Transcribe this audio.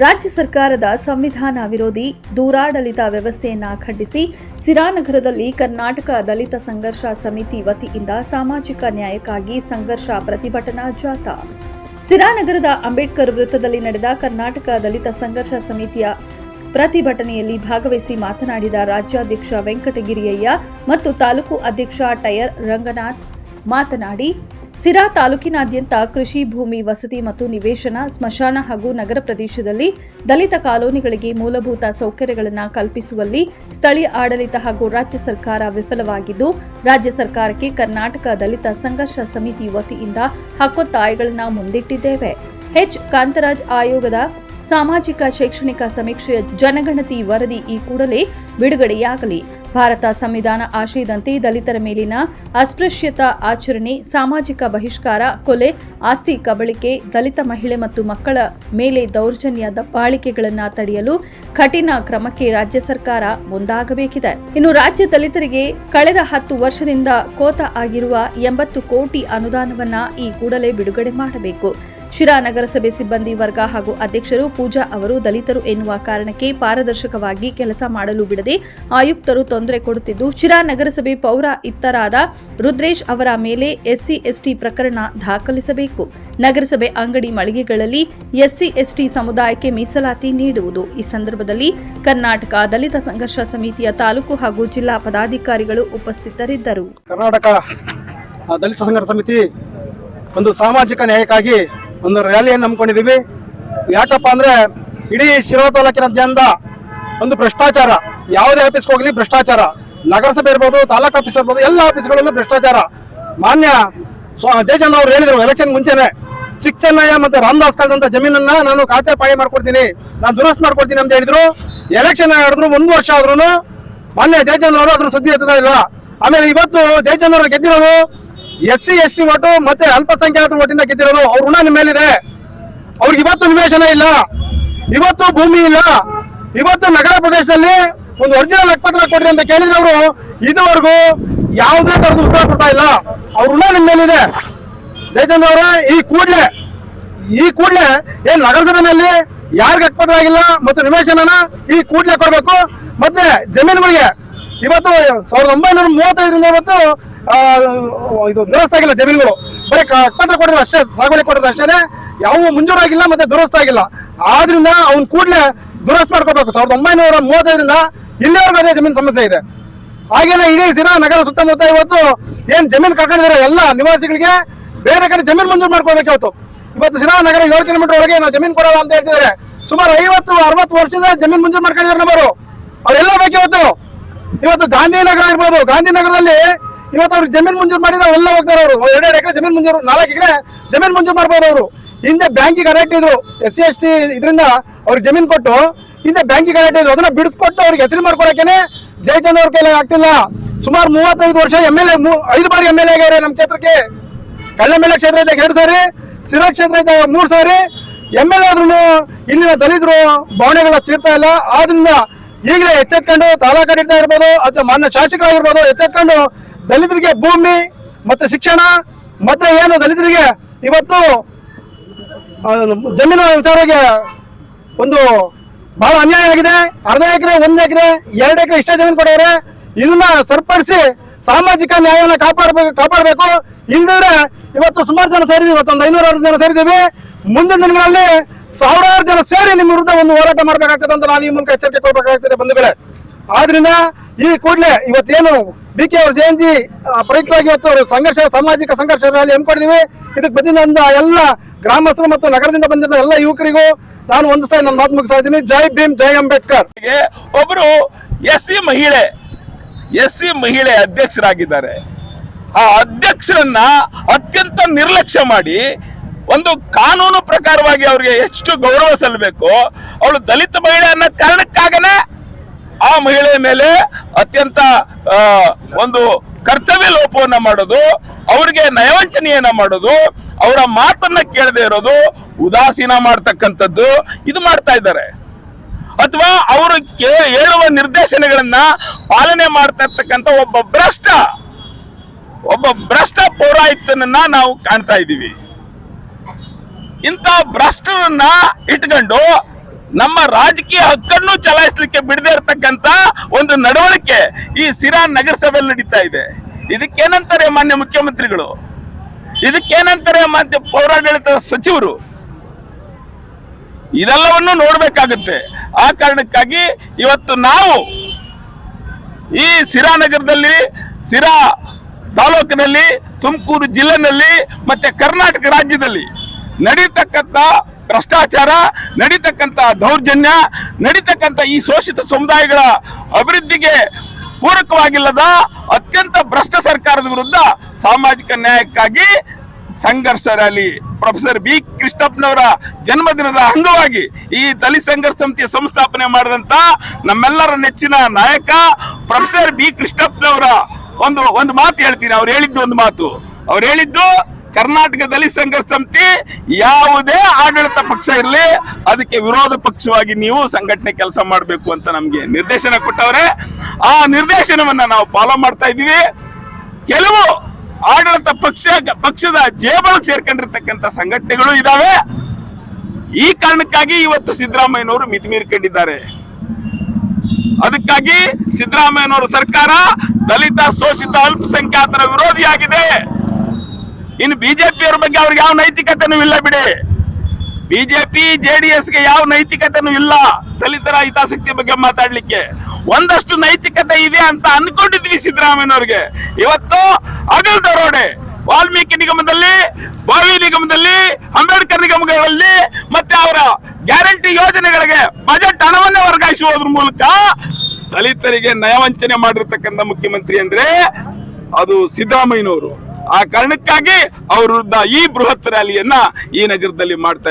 ರಾಜ್ಯ ಸರ್ಕಾರದ ಸಂವಿಧಾನ ವಿರೋಧಿ ದೂರಾಡಳಿತ ವ್ಯವಸ್ಥೆಯನ್ನು ಖಂಡಿಸಿ ಸಿರಾನಗರದಲ್ಲಿ ಕರ್ನಾಟಕ ದಲಿತ ಸಂಘರ್ಷ ಸಮಿತಿ ವತಿಯಿಂದ ಸಾಮಾಜಿಕ ನ್ಯಾಯಕ್ಕಾಗಿ ಸಂಘರ್ಷ ಪ್ರತಿಭಟನಾ ಜಾಥಾ. ಸಿರಾನಗರದ ಅಂಬೇಡ್ಕರ್ ವೃತ್ತದಲ್ಲಿ ನಡೆದ ಕರ್ನಾಟಕ ದಲಿತ ಸಂಘರ್ಷ ಸಮಿತಿಯ ಪ್ರತಿಭಟನೆಯಲ್ಲಿ ಭಾಗವಹಿಸಿ ಮಾತನಾಡಿದ ರಾಜ್ಯಾಧ್ಯಕ್ಷ ವೆಂಕಟಗಿರಿಯಯ್ಯ ಮತ್ತು ತಾಲೂಕು ಅಧ್ಯಕ್ಷ ಟಯರ್ ರಂಗನಾಥ್ ಮಾತನಾಡಿ ಸಿರಾ ತಾಲೂಕಿನಾದ್ಯಂತ ಕೃಷಿ, ಭೂಮಿ, ವಸತಿ ಮತ್ತು ನಿವೇಶನ, ಸ್ಮಶಾನ ಹಾಗೂ ನಗರ ಪ್ರದೇಶದಲ್ಲಿ ದಲಿತ ಕಾಲೋನಿಗಳಿಗೆ ಮೂಲಭೂತ ಸೌಕರ್ಯಗಳನ್ನು ಕಲ್ಪಿಸುವಲ್ಲಿ ಸ್ಥಳೀಯ ಆಡಳಿತ ಹಾಗೂ ರಾಜ್ಯ ಸರ್ಕಾರ ವಿಫಲವಾಗಿದ್ದು, ರಾಜ್ಯ ಸರ್ಕಾರಕ್ಕೆ ಕರ್ನಾಟಕ ದಲಿತ ಸಂಘರ್ಷ ಸಮಿತಿ ವತಿಯಿಂದ ಹಕ್ಕೊತ್ತಾಯಗಳನ್ನು ಮುಂದಿಟ್ಟಿದ್ದೇವೆ. ಎಚ್. ಕಾಂತರಾಜ್ ಆಯೋಗದ ಸಾಮಾಜಿಕ ಶೈಕ್ಷಣಿಕ ಸಮೀಕ್ಷೆಯ ಜನಗಣತಿ ವರದಿ ಈ ಕೂಡಲೇ ಬಿಡುಗಡೆಯಾಗಲಿ. ಭಾರತ ಸಂವಿಧಾನ ಆಶಯದಂತೆ ದಲಿತರ ಮೇಲಿನ ಅಸ್ಪೃಶ್ಯತಾ ಆಚರಣೆ, ಸಾಮಾಜಿಕ ಬಹಿಷ್ಕಾರ, ಕೊಲೆ, ಆಸ್ತಿ ಕಬಳಿಕೆ, ದಲಿತ ಮಹಿಳೆ ಮತ್ತು ಮಕ್ಕಳ ಮೇಲೆ ದೌರ್ಜನ್ಯ ದಬ್ಬಾಳಿಕೆಗಳನ್ನು ತಡೆಯಲು ಕಠಿಣ ಕ್ರಮಕ್ಕೆ ರಾಜ್ಯ ಸರ್ಕಾರ ಮುಂದಾಗಬೇಕಿದೆ. ಇನ್ನು ರಾಜ್ಯ ದಲಿತರಿಗೆ ಕಳೆದ ಹತ್ತು ವರ್ಷದಿಂದ ಕೋತ ಆಗಿರುವ ಎಂಬತ್ತು ಕೋಟಿ ಅನುದಾನವನ್ನ ಈ ಕೂಡಲೇ ಬಿಡುಗಡೆ ಮಾಡಬೇಕು. ಶಿರಾ ನಗರಸಭೆ ಸಿಬ್ಬಂದಿ ವರ್ಗ ಹಾಗೂ ಅಧ್ಯಕ್ಷರು, ಪೂಜಾ ಅವರು, ದಲಿತರು ಎನ್ನುವ ಕಾರಣಕ್ಕೆ ಪಾರದರ್ಶಕವಾಗಿ ಕೆಲಸ ಮಾಡಲು ಬಿಡದೆ ಆಯುಕ್ತರು ತೊಂದರೆ ಕೊಡುತ್ತಿದ್ದು, ಶಿರಾ ನಗರಸಭೆ ಪೌರ ಇತ್ತರಾದ ರುದ್ರೇಶ್ ಅವರ ಮೇಲೆ ಎಸ್ಸಿ, ಎಸ್ಟಿ ಪ್ರಕರಣ ದಾಖಲಿಸಬೇಕು. ನಗರಸಭೆ ಅಂಗಡಿ ಮಳಿಗೆಗಳಲ್ಲಿ ಎಸ್ಸಿ, ಎಸ್ಟಿ ಸಮುದಾಯಕ್ಕೆ ಮೀಸಲಾತಿ ನೀಡುವುದು. ಈ ಸಂದರ್ಭದಲ್ಲಿ ಕರ್ನಾಟಕ ದಲಿತ ಸಂಘರ್ಷ ಸಮಿತಿಯ ತಾಲೂಕು ಹಾಗೂ ಜಿಲ್ಲಾ ಪದಾಧಿಕಾರಿಗಳು ಉಪಸ್ಥಿತರಿದ್ದರು. ಕರ್ನಾಟಕ ದಲಿತ ಸಂಘರ್ಷ ಸಮಿತಿ ಒಂದು ಸಾಮಾಜಿಕ ನ್ಯಾಯಕ್ಕಾಗಿ ಒಂದು ರ್ಯಾಲಿಯನ್ನು ನಂಬ್ಕೊಂಡಿದ್ದೀವಿ. ಯಾಕಪ್ಪ ಅಂದ್ರೆ ಇಡೀ ಶಿರಾ ತಾಲೂಕಿನಾದ್ಯಂತ ಒಂದು ಭ್ರಷ್ಟಾಚಾರ. ಯಾವುದೇ ಆಫೀಸ್ಗೆ ಹೋಗ್ಲಿ ಭ್ರಷ್ಟಾಚಾರ. ನಗರಸಭೆ ಇರ್ಬೋದು, ತಾಲೂಕು ಆಫೀಸ್ ಇರ್ಬೋದು, ಎಲ್ಲ ಆಫೀಸ್ಗಳಲ್ಲೂ ಭ್ರಷ್ಟಾಚಾರ. ಮಾನ್ಯ ಜಯಚಂದ್ರ ಅವರು ಹೇಳಿದ್ರು ಎಲೆಕ್ಷನ್ ಮುಂಚೆನೆ. ಚಿಕ್ಕಚನ್ನಯ್ಯ ಮತ್ತು ರಾಮದಾಸ್ ಕಾಲದಂತ ಜಮೀನನ್ನ ನಾನು ಖಾತೆ ಪಾಯ ಮಾಡ್ಕೊಡ್ತೀನಿ. ನಾನು ದುರಸ್ತಿ ಮಾಡ್ಕೊಡ್ತೀನಿ ಅಂತ ಹೇಳಿದ್ರು. ಎಲೆಕ್ಷನ್ ಆಡಿದ್ರು ಒಂದು ವರ್ಷ ಆದ್ರೂ ಮಾನ್ಯ ಜಯಚಂದ್ರ ಅವರು ಅದ್ರ ಸುದ್ದಿ ಎತ್ತದ ಇಲ್ಲ. ಆಮೇಲೆ ಇವತ್ತು Jayachandra ಗೆದ್ದಿರೋದು S C S T vote ಮತ್ತೆ ಅಲ್ಪಸಂಖ್ಯಾತರ ಓಟಿಂದ ಗೆದ್ದಿರೋದು ಅವ್ರ ಋಣ ನಿಮ್ಮ ಮೇಲಿದೆ. ಅವ್ರಿಗೆ ಇವತ್ತು ನಿವೇಶನ ಇಲ್ಲ. ಇವತ್ತು ಭೂಮಿ ಇಲ್ಲ. ಇವತ್ತು ನಗರ ಪ್ರದೇಶದಲ್ಲಿ ಒಂದು ಒರಿಜಿನಲ್ ಲೆಕ್ಕಪತ್ರ ಕೊಡ್ರಿ ಅಂತ ಕೇಳಿದ್ರೆ ಅವರು ಇದುವರೆಗೂ ಯಾವುದೇ ತರದ ಉತ್ತರ ಕೊಡ್ತಾ ಇಲ್ಲ. ಅವ್ರ ಋಣ ನಿಮ್ಮ ಮೇಲಿದೆ. ಜಯಚಂದ್ರ ಅವರ, ಈ ಕೂಡ್ಲೆ ಈ ಕೂಡ್ಲೆ ಏನ್ ನಗರಸಭೆಯಲ್ಲಿ ಯಾರಿಗ ಲೆಕ್ಕಪತ್ರ ಆಗಿಲ್ಲ ಮತ್ತು ನಿವೇಶನನ ಈ ಕೂಡ್ಲೆ ಕೊಡ್ಬೇಕು. ಮತ್ತೆ ಜಮೀನುಗಳಿಗೆ ಇವತ್ತು ಸಾವಿರದ ಒಂಬೈನೂರ ಮೂವತ್ತೈದರಿಂದ ಇವತ್ತು ಇದು ದುರಸ್ತಾಗಿಲ್ಲ ಜಮೀನುಗಳು. ಬರೀ ಪತ್ರ ಕೊಡೋದು ಅಷ್ಟೇ, ಸಾಗುವಳಿ ಕೊಡೋದು ಅಷ್ಟೇ ಯಾವ ಮುಂಜೂರಾಗಿಲ್ಲ ಮತ್ತೆ ದುರಸ್ತಾಗಿಲ್ಲ ಆದ್ರಿಂದ ಅವ್ನ ಕೂಡ್ಲೆ ದುರಸ್ತ ಮಾಡ್ಕೋಬೇಕು ಸಾವಿರದ ಒಂಬೈನೂರ ಮೂವತ್ತೈದರಿಂದ ಇಲ್ಲಿವರೆಗೂ ಅದೇ ಜಮೀನು ಸಮಸ್ಯೆ ಇದೆ. ಹಾಗೇನೆ ಇಡೀ ಸಿರಾ ನಗರ ಸುತ್ತಮುತ್ತ ಇವತ್ತು ಏನ್ ಜಮೀನು ಕಳ್ಕೊಂಡಿದ್ದಾರೆ ಎಲ್ಲ ನಿವಾಸಿಗಳಿಗೆ ಬೇರೆ ಕಡೆ ಜಮೀನು ಮಂಜೂರು ಮಾಡ್ಕೋಬೇಕು ಇವತ್ತು. ಇವತ್ತು ಸಿರಾ ನಗರ ಏಳು ಕಿಲೋಮೀಟರ್ ಒಳಗೆ ನಾವು ಜಮೀನು ಕೊಡೋಲ್ಲ ಅಂತ ಹೇಳ್ತಿದ್ದಾರೆ. ಸುಮಾರು ಐವತ್ತು, ಅರವತ್ತು ವರ್ಷದಿಂದ ಜಮೀನು ಮಂಜೂರು ಮಾಡ್ಕೊಂಡಿದ್ದಾರೆ ನಮ್ಮವರು. ಅವರೆಲ್ಲ ಬೇಕು ಇವತ್ತು. ಇವತ್ತು ಗಾಂಧಿನಗರ ಇರ್ಬೋದು. ಗಾಂಧಿನಗರದಲ್ಲಿ ಇವತ್ತು ಅವ್ರಿಗೆ ಜಮೀನು ಮಂಜೂರು ಮಾಡಿದ್ರೆ ಎಲ್ಲ ಹೋಗ್ತಾರೆ ಅವರು. ಎರಡೆರಡು ಎಕರೆ ಜಮೀನು ಮಂಜೂರು, ನಾಲ್ಕು ಎಕರೆ ಜಮೀನು ಮಂಜೂರು ಮಾಡ್ಬೋದು ಅವರು. ಹಿಂದೆ ಬ್ಯಾಂಕಿಗೆ ಅಡಕ್ಟ್ ಇದ್ರು, ಎಸ್ ಸಿ, ಎಸ್ ಟಿ ಇದರಿಂದ ಅವ್ರಿಗೆ ಜಮೀನು ಕೊಟ್ಟು, ಹಿಂದೆ ಬ್ಯಾಂಕಿಗೆ ಅಡಕ್ಟ್ ಇದ್ರು. ಅದನ್ನ ಬಿಡಿಸ್ಕೊಟ್ಟು ಅವ್ರಿಗೆ ಹೆಸರು ಮಾಡ್ಕೊಳಕೇನೆ ಜಯಚಂದ್ರ ಅವ್ರ ಕೈಲಿ ಆಗ್ತಿಲ್ಲ. ಸುಮಾರು ಮೂವತ್ತೈದು ವರ್ಷ ಎಂ ಎಲ್ ಎ ಐದು ಬಾರಿ ಎಂ ಎಲ್ ಎ ಆಗ್ಯಾರೆ ನಮ್ಮ ಕ್ಷೇತ್ರಕ್ಕೆ. ಕಳ್ಳಂಬೆಲೆ ಕ್ಷೇತ್ರ ಇದ್ದಾಗ ಎರಡು ಸಾರಿ ಸಿರಾ ಕ್ಷೇತ್ರ ಇದ್ದಾಗ ಮೂರು ಸಾರಿ. ಎಂ ಎಲ್ ಎ ಆದ್ರೂ ಇಲ್ಲಿನ ದಲಿತರು ಭಾವನೆಗಳ ತೀರ್ತಾ ಇಲ್ಲ. ಆದ್ರಿಂದ ಈಗಲೇ ಎಚ್ಚೆತ್ಕೊಂಡು ತಾಲೂಕಾಡಳಿತ ಇರ್ಬೋದು, ಅಥವಾ ಮಾನ್ಯ ಶಾಸಕರಾಗಿರ್ಬೋದು, ಎಚ್ಚೆತ್ಕೊಂಡು ದಲಿತರಿಗೆ ಭೂಮಿ ಮತ್ತೆ ಶಿಕ್ಷಣ ಮತ್ತೆ ಏನು ದಲಿತರಿಗೆ ಇವತ್ತು ಜಮೀನು ವಿಚಾರಕ್ಕೆ ಒಂದು ಬಹಳ ಅನ್ಯಾಯ ಆಗಿದೆ, ಅರ್ಧ ಎಕರೆ, ಒಂದು ಎಕರೆ, ಎರಡು ಎಕರೆ ಇಷ್ಟೇ ಜಮೀನು ಕೊಡೋರೆ ಇದನ್ನ ಸರಿಪಡಿಸಿ ಸಾಮಾಜಿಕ ನ್ಯಾಯವನ್ನು ಕಾಪಾಡಬೇಕು ಕಾಪಾಡಬೇಕು. ಇಲ್ದಿದ್ರೆ ಇವತ್ತು ಸುಮಾರು ಜನ ಸೇರಿದೀವಿ ಇವತ್ತು ಒಂದು ಐನೂರ ಅರವತ್ತು ಜನ ಸೇರಿದ್ದೀವಿ. ಮುಂದಿನ ದಿನಗಳಲ್ಲಿ ಸಾವಿರಾರು ಜನ ಸೇರಿ ನಿಮ್ಮ ವಿರುದ್ಧ ಒಂದು ಹೋರಾಟ ಮಾಡಬೇಕಾಗ್ತದೆ ಅಂತ ನಾನು ಈ ಮೂಲಕ ಎಚ್ಚರಿಕೆ ಕೊಡಬೇಕಾಗ್ತದೆ ಬಂಧುಗಳೇ. ಆದ್ರಿಂದ ಈ ಕೂಡಲೇ ಇವತ್ತೇನು ಬಿ ಕೆ ಅವ್ರ ಜಯಂತಿ ಪ್ರಯುಕ್ತವಾಗಿ ಇವತ್ತು ಅವ್ರು ಸಂಘರ್ಷ, ಸಾಮಾಜಿಕ ಸಂಘರ್ಷ ರ್ಯಾಲಿ ಹಮ್ಮಿಕೊಂಡಿದ್ದೀವಿ. ಇದಕ್ಕೆ ಬಂದಿದ್ದ ಎಲ್ಲ ಗ್ರಾಮಸ್ಥರು ಮತ್ತು ನಗರದಿಂದ ಬಂದಿದ್ದ ಎಲ್ಲ ಯುವಕರಿಗೂ ನಾನು ಒಂದು ಸಾರಿ ನನ್ನ ಮಾತು ಮುಗಿಸ್ತಾ ಇದ್ದೀನಿ. ಜೈ ಭೀಮ್, ಜೈ ಅಂಬೇಡ್ಕರ್. ಒಬ್ಬರು ಎಸ್ ಸಿ ಮಹಿಳೆ ಎಸ್ ಸಿ ಮಹಿಳೆ ಅಧ್ಯಕ್ಷರಾಗಿದ್ದಾರೆ. ಆ ಅಧ್ಯಕ್ಷರನ್ನ ಅತ್ಯಂತ ನಿರ್ಲಕ್ಷ್ಯ ಮಾಡಿ ಒಂದು ಕಾನೂನು ಪ್ರಕಾರವಾಗಿ ಅವ್ರಿಗೆ ಎಷ್ಟು ಗೌರವ ಸಲ್ಲಬೇಕು, ಅವಳು ದಲಿತ ಮಹಿಳೆ ಅನ್ನೋ ಕಾರಣಕ್ಕಾಗನೆ ಆ ಮಹಿಳೆ ಮೇಲೆ ಅತ್ಯಂತ ಒಂದು ಕರ್ತವ್ಯ ಲೋಪವನ್ನ ಮಾಡೋದು, ಅವ್ರಿಗೆ ನಯವಂಚನೆಯನ್ನ ಮಾಡೋದು, ಅವರ ಮಾತನ್ನ ಕೇಳದೆ ಇರೋದು, ಉದಾಸೀನ ಮಾಡ್ತಕ್ಕಂಥದ್ದು ಇದು ಮಾಡ್ತಾ ಇದ್ದಾರೆ. ಅಥವಾ ಅವರು ಹೇಳುವ ನಿರ್ದೇಶನಗಳನ್ನ ಪಾಲನೆ ಮಾಡ್ತಾ ಇರ್ತಕ್ಕಂಥ ಒಬ್ಬ ಭ್ರಷ್ಟ ಒಬ್ಬ ಭ್ರಷ್ಟ ಪೌರಾಯುಕ್ತನನ್ನ ನಾವು ಕಾಣ್ತಾ ಇದ್ದೀವಿ. ಇಂಥ ಭ್ರಷ್ಟರನ್ನ ಇಟ್ಕೊಂಡು ನಮ್ಮ ರಾಜಕೀಯ ಹಕ್ಕನ್ನು ಚಲಾಯಿಸಲಿಕ್ಕೆ ಬಿಡದೆ ಇರತಕ್ಕಂತ ಒಂದು ನಡವಳಿಕೆ ಈ ಸಿರಾ ನಗರಸಭೆಯಲ್ಲಿ ನಡೀತಾ ಇದೆ. ಇದಕ್ಕೇನಂತಾರೆ ಮಾನ್ಯ ಮುಖ್ಯಮಂತ್ರಿಗಳು? ಇದಕ್ಕೇನಂತಾರೆ ಮಾನ್ಯ ಪೌರಾಡಳಿತ ಸಚಿವರು? ಇದೆಲ್ಲವನ್ನು ನೋಡಬೇಕಾಗುತ್ತೆ. ಆ ಕಾರಣಕ್ಕಾಗಿ ಇವತ್ತು ನಾವು ಈ ಸಿರಾ ನಗರದಲ್ಲಿ, ಸಿರಾ ತಾಲೂಕಿನಲ್ಲಿ, ತುಮಕೂರು ಜಿಲ್ಲೆನಲ್ಲಿ ಮತ್ತೆ ಕರ್ನಾಟಕ ರಾಜ್ಯದಲ್ಲಿ ನಡೀತಕ್ಕಂಥ ಭ್ರಷ್ಟಾಚಾರ, ನಡೀತಕ್ಕಂಥ ದೌರ್ಜನ್ಯ, ನಡೀತಕ್ಕಂಥ ಈ ಶೋಷಿತ ಸಮುದಾಯಗಳ ಅಭಿವೃದ್ಧಿಗೆ ಪೂರಕವಾಗಿಲ್ಲದ ಅತ್ಯಂತ ಭ್ರಷ್ಟ ಸರ್ಕಾರದ ವಿರುದ್ಧ ಸಾಮಾಜಿಕ ನ್ಯಾಯಕ್ಕಾಗಿ ಸಂಘರ್ಷ ರ್ಯಾಲಿ. Professor B. ಕೃಷ್ಣಪ್ಪನವರ ಜನ್ಮದಿನದ ಅಂಗವಾಗಿ ಈ ದಲಿತ ಸಂಘರ್ಷ ಸಮಿತಿಯ ಸಂಸ್ಥಾಪನೆ ಮಾಡಿದಂತ ನಮ್ಮೆಲ್ಲರ ನೆಚ್ಚಿನ ನಾಯಕ ಪ್ರೊಫೆಸರ್ ಬಿ. ಕೃಷ್ಣಪ್ಪನವರ ಒಂದು ಒಂದು ಮಾತು ಹೇಳ್ತೀನಿ. ಅವ್ರು ಹೇಳಿದ್ದು ಒಂದು ಮಾತು. ಅವ್ರು ಹೇಳಿದ್ದು ಕರ್ನಾಟಕ ದಲಿತ ಸಂಘರ್ಷ ಸಮಿತಿ ಯಾವುದೇ ಆಡಳಿತ ಪಕ್ಷ ಇರಲಿ, ಅದಕ್ಕೆ ವಿರೋಧ ಪಕ್ಷವಾಗಿ ನೀವು ಸಂಘಟನೆ ಕೆಲಸ ಮಾಡಬೇಕು ಅಂತ ನಮಗೆ ನಿರ್ದೇಶನ ಕೊಟ್ಟವ್ರೆ. ಆ ನಿರ್ದೇಶನವನ್ನ ನಾವು ಫಾಲೋ ಮಾಡ್ತಾ ಇದ್ದೀವಿ. ಕೆಲವು ಆಡಳಿತ ಪಕ್ಷ, ಪಕ್ಷದ ಜೇಬಲ್ ಸೇರ್ಕೊಂಡಿರ್ತಕ್ಕಂಥ ಸಂಘಟನೆಗಳು ಇದಾವೆ. ಈ ಕಾರಣಕ್ಕಾಗಿ ಇವತ್ತು ಸಿದ್ದರಾಮಯ್ಯನವರು ಮಿತಿ ಮೀರಿಕೊಂಡಿದ್ದಾರೆ. ಅದಕ್ಕಾಗಿ ಸಿದ್ದರಾಮಯ್ಯನವರ ಸರ್ಕಾರ ದಲಿತ, ಶೋಷಿತ, ಅಲ್ಪಸಂಖ್ಯಾತರ ವಿರೋಧಿಯಾಗಿದೆ. ಇನ್ನು ಬಿಜೆಪಿಯವರ ಬಗ್ಗೆ ಅವ್ರಿಗೆ ಯಾವ ನೈತಿಕತೆನೂ ಇಲ್ಲ ಬಿಡಿ. ಬಿಜೆಪಿ, ಜೆಡಿಎಸ್ಗೆ ಯಾವ ನೈತಿಕತೆನೂ ಇಲ್ಲ. ದಲಿತರ ಹಿತಾಸಕ್ತಿ ಬಗ್ಗೆ ಮಾತಾಡ್ಲಿಕ್ಕೆ. ಒಂದಷ್ಟು ನೈತಿಕತೆ ಇದೆ ಅಂತ ಅನ್ಕೊಂಡಿದ್ವಿ ಸಿದ್ದರಾಮಯ್ಯನವ್ರಿಗೆ. ಇವತ್ತು ಅಗಲ್ ದರೋಡೆ. ವಾಲ್ಮೀಕಿ ನಿಗಮದಲ್ಲಿ, ಬಾವಿ ನಿಗಮದಲ್ಲಿ, ಅಂಬೇಡ್ಕರ್ ನಿಗಮಗಳಲ್ಲಿ ಮತ್ತೆ ಅವರ ಗ್ಯಾರಂಟಿ ಯೋಜನೆಗಳಿಗೆ ಬಜೆಟ್ ಹಣವನ್ನೇ ವರ್ಗಾಯಿಸುವುದ್ರ ಮೂಲಕ ದಲಿತರಿಗೆ ನಯವಂಚನೆ ಮಾಡಿರ್ತಕ್ಕಂಥ ಮುಖ್ಯಮಂತ್ರಿ ಅಂದ್ರೆ ಅದು ಸಿದ್ದರಾಮಯ್ಯನವರು. ಆ ಕಾರಣಕ್ಕಾಗಿ ಅವ್ರ ವಿರುದ್ಧ ಈ ಬೃಹತ್ ರ್ಯಾಲಿಯನ್ನ ಈ ನಗರದಲ್ಲಿ ಮಾಡ್ತಾ